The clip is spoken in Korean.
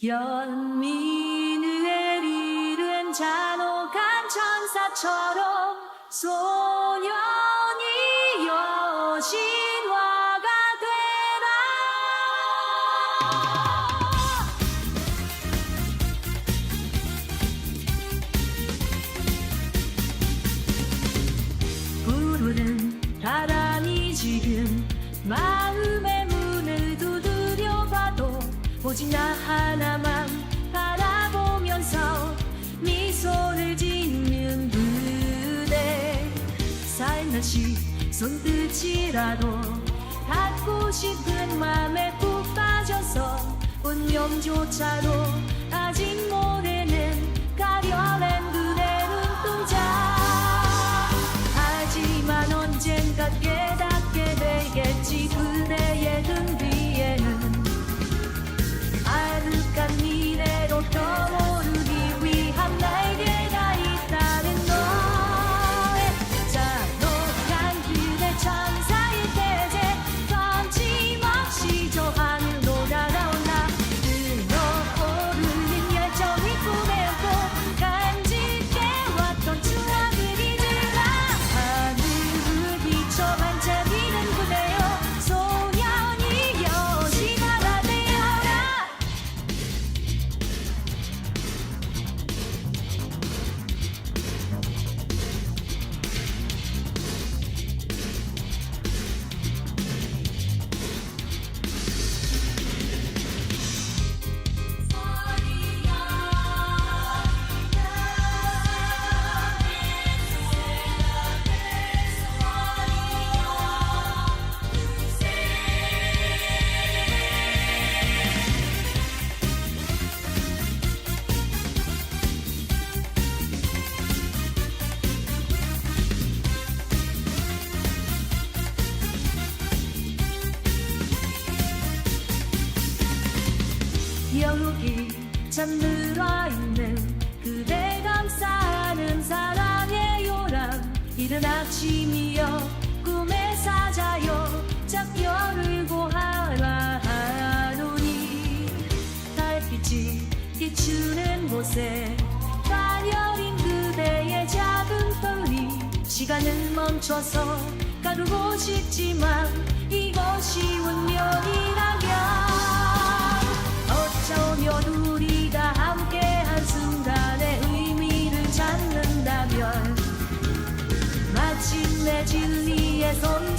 연민을 잃은 잔혹한 천사처럼 소년이 여신화가 되라. 부르는 바람이 지금 마 오직 나 하나만 바라보면서 미소를 짓는 그대. 살며시 손끝이라도 닿고 싶은 맘에 푹 빠져서 운명조차도 여기 잠들어 있는 그대 감싸는 사랑의 요람. 이른 아침이여 꿈에 사자여 작별을 고하라 하노니. 달빛이 비추는 곳에 가려린 그대의 작은 털이 시간을 멈춰서 의